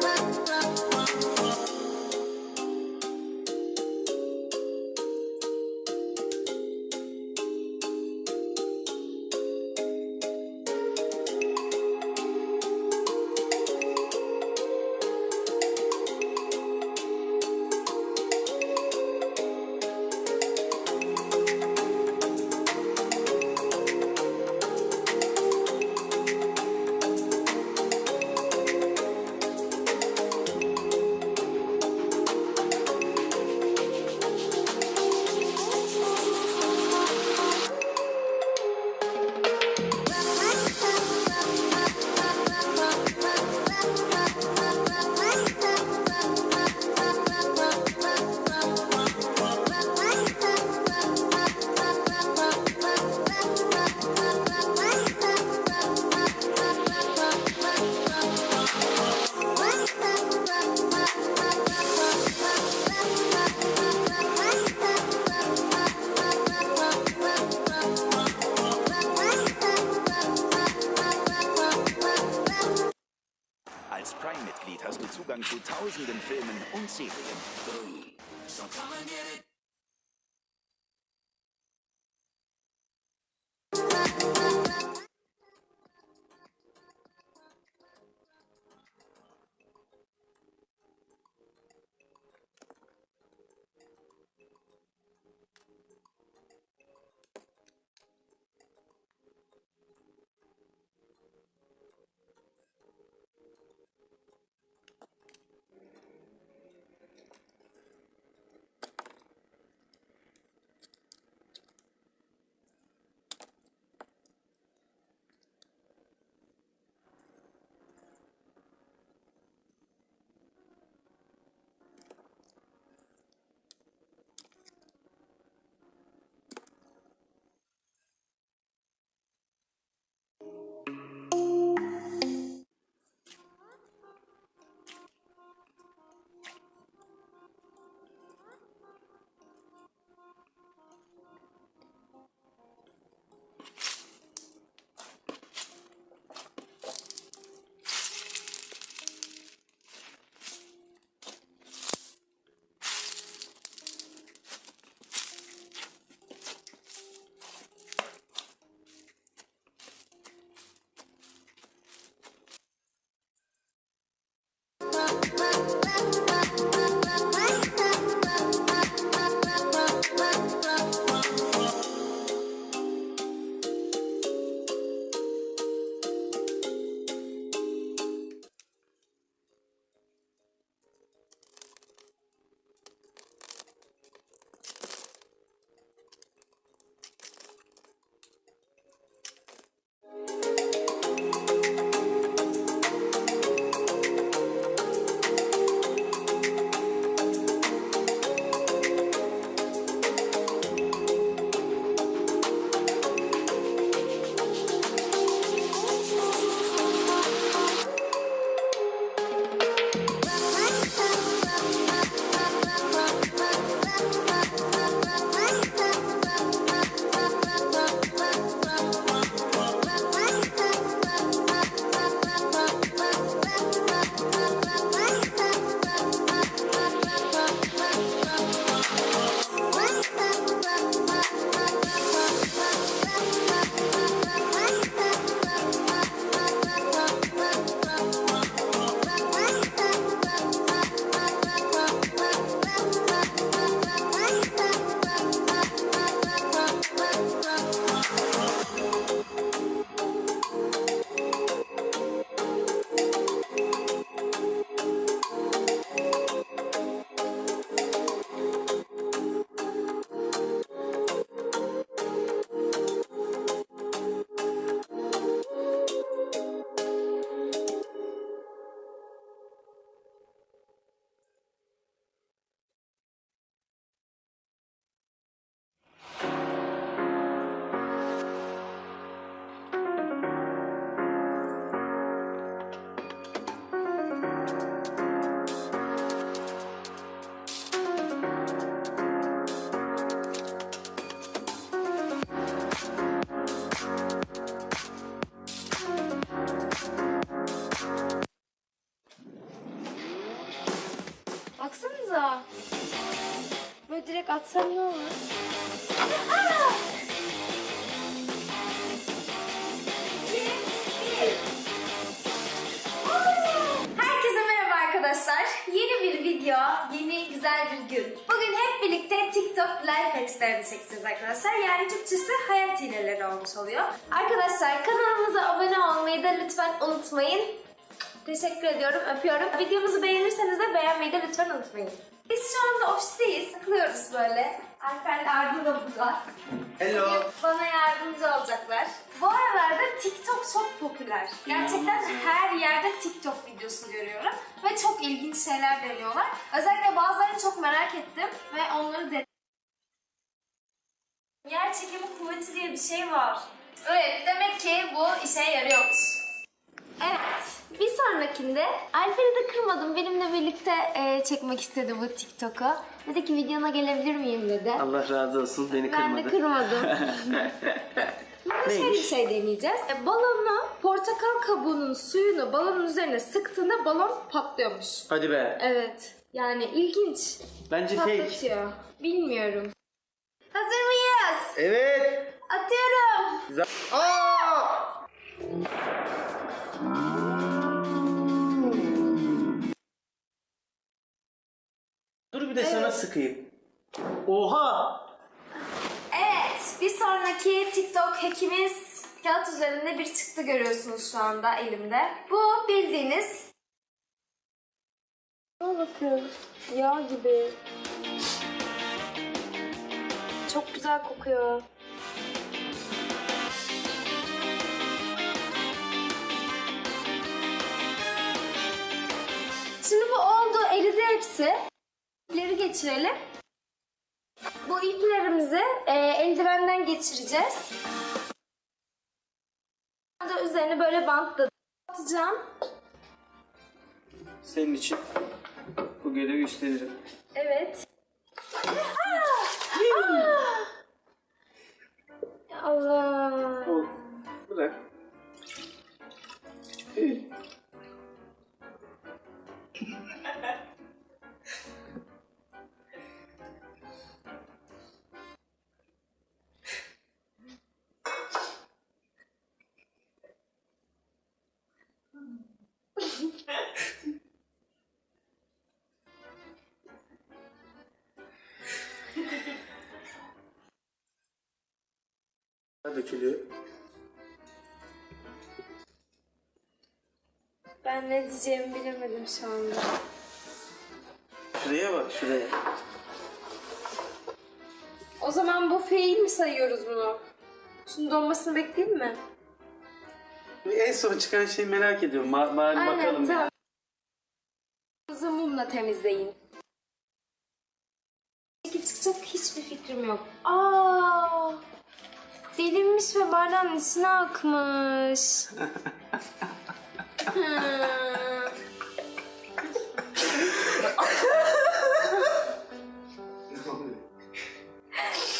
Bye. Zugang zu tausenden Filmen und Serien. Direkt atsam ne olur? Herkese merhaba arkadaşlar. Yeni bir video, yeni güzel bir gün. Bugün hep birlikte TikTok live hackslerini çekeceğiz arkadaşlar. Yani Türkçesi hayat hileleri olmuş oluyor. Arkadaşlar kanalımıza abone olmayı da lütfen unutmayın. Teşekkür ediyorum, öpüyorum. Videomuzu beğenirseniz de beğenmeyi de lütfen unutmayın. Biz şu anda ofisteyiz. Takılıyoruz böyle. Alper Arda da burada. Hello. Bana yardımcı olacaklar. Bu aralarda TikTok çok popüler. Gerçekten her yerde TikTok videosu görüyorum. Ve çok ilginç şeyler deniyorlar. Özellikle bazılarını çok merak ettim ve onları denedim. Yer çekimi kuvveti diye bir şey var. Evet, demek ki bu işe yarıyormuş. Sonrakinde Alper'i de kırmadım. Benimle birlikte e, çekmek istedi bu TikTok'u. Dedi ki videona gelebilir miyim dedi. Allah razı olsun beni Ben de kırmadı. kırmadım. Burada şöyle bir şey deneyeceğiz. E, balonu, portakal kabuğunun suyunu balonun üzerine sıktığında balon patlıyormuş. Hadi be. Evet. Yani ilginç. Bence fake. Patlatıyor. Bilmiyorum. Hazır mıyız? Evet. Atıyorum. Za- Aa! Sıkayım. Oha! Evet. Bir sonraki TikTok hackimiz kağıt üzerinde bir çıktı görüyorsunuz şu anda elimde. Bu bildiğiniz Al bakın. Yağ gibi. Çok güzel kokuyor. Şimdi bu oldu. Eridi hepsi. Geçirelim. Bu iplerimizi e, eldivenden geçireceğiz. Da üzerine böyle bantla atacağım. Senin için bu görevi üstlenirim. Evet. Aa! Aa! Allah. Ol. Bırak. Dökülüyor. Ben ne diyeceğimi bilemedim şu anda. Şuraya bak şuraya. O zaman bu fail mi sayıyoruz bunu? Şunun donmasını bekleyeyim mi? En son çıkan şeyi merak ediyorum. Ma bari bakalım. tamam. Kızı mumla temizleyin. Peki çıkacak hiçbir fikrim yok. Aa! Delinmiş ve bardağın içine akmış. Hmm.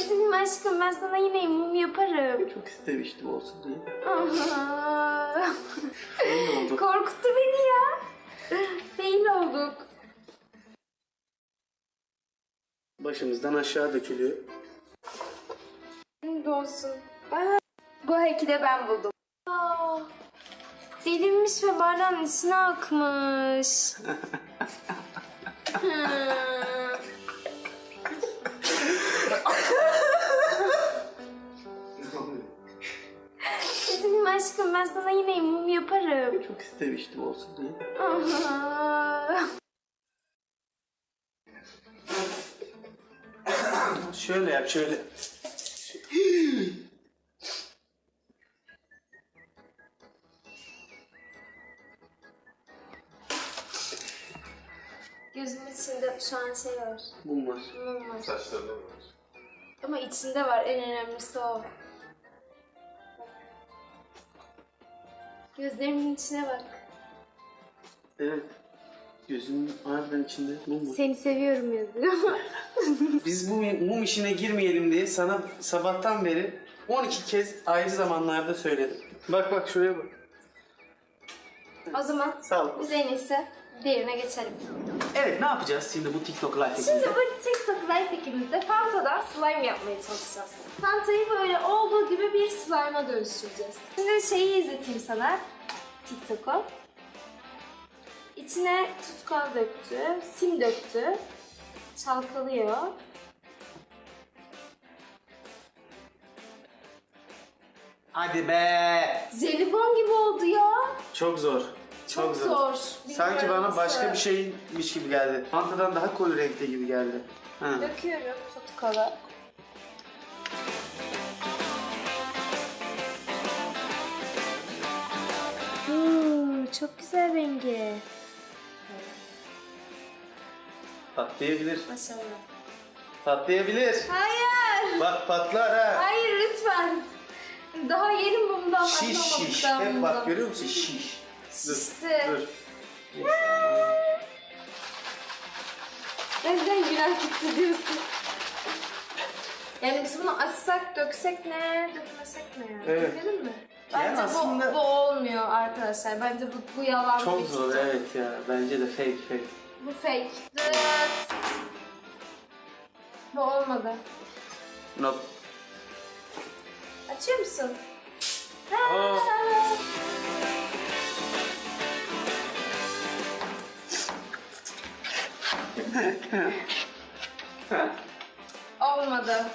Üzülme aşkım ben sana yine mum yaparım. Çok istemiştim olsun diye. Aa. Ne oldu? Korkuttu beni ya. Değil olduk. Başımızdan aşağı dökülüyor. Donsun. Aa, bu heki de ben buldum. Aa, delinmiş ve bardağın içine akmış. Hmm. Üzülme aşkım ben sana yine mum yaparım. Çok istemiştim olsun diye. Şöyle yap şöyle. Gözümün içinde şu an şey var. Mum var. Mum var. Saçlarında mı var? Ama içinde var en önemlisi o. Gözlerimin içine bak. Evet. Gözümün harbiden içinde mum var. Seni seviyorum yazıyor. Biz bu mum işine girmeyelim diye sana sabahtan beri 12 kez ayrı zamanlarda söyledim. Bak bak şuraya bak. o zaman Sağ ol. biz en iyisi diğerine geçelim. Evet ne yapacağız şimdi bu TikTok live Şimdi bu TikTok live ekibimizde Fanta'dan slime yapmaya çalışacağız. Fanta'yı böyle olduğu gibi bir slime'a dönüştüreceğiz. Şimdi şeyi izleteyim sana. TikTok'u. İçine tutkal döktü, sim döktü. Çalkalıyor. Hadi be. Jelibon gibi oldu ya. Çok zor. Çok, Çok zor. Sanki Bilmiyorum bana başka nasıl. bir şeymiş gibi geldi. Fantadan daha koyu renkte gibi geldi. Ha. Döküyorum tutkalı. Oo, çok güzel rengi. Patlayabilir. Maşallah. Patlayabilir. Hayır. Bak patlar ha. Hayır lütfen. Daha yeni mumdan Şiş başlamadık şiş. daha Hep bak görüyor musun? Şiş. Şişti. Dur. Neden günah gitti diyorsun? Yani biz bunu açsak, döksek ne, dökmesek ne? Evet. Dökelim mi? Yani Bence aslında- bu, bu olmuyor arkadaşlar. Bence bu, bu yalan Çok bir zor evet ya. Bence de fake fake. Bu fake. Dıt. Bu olmadı. Nope. Açıyor musun? Aa. Olmadı.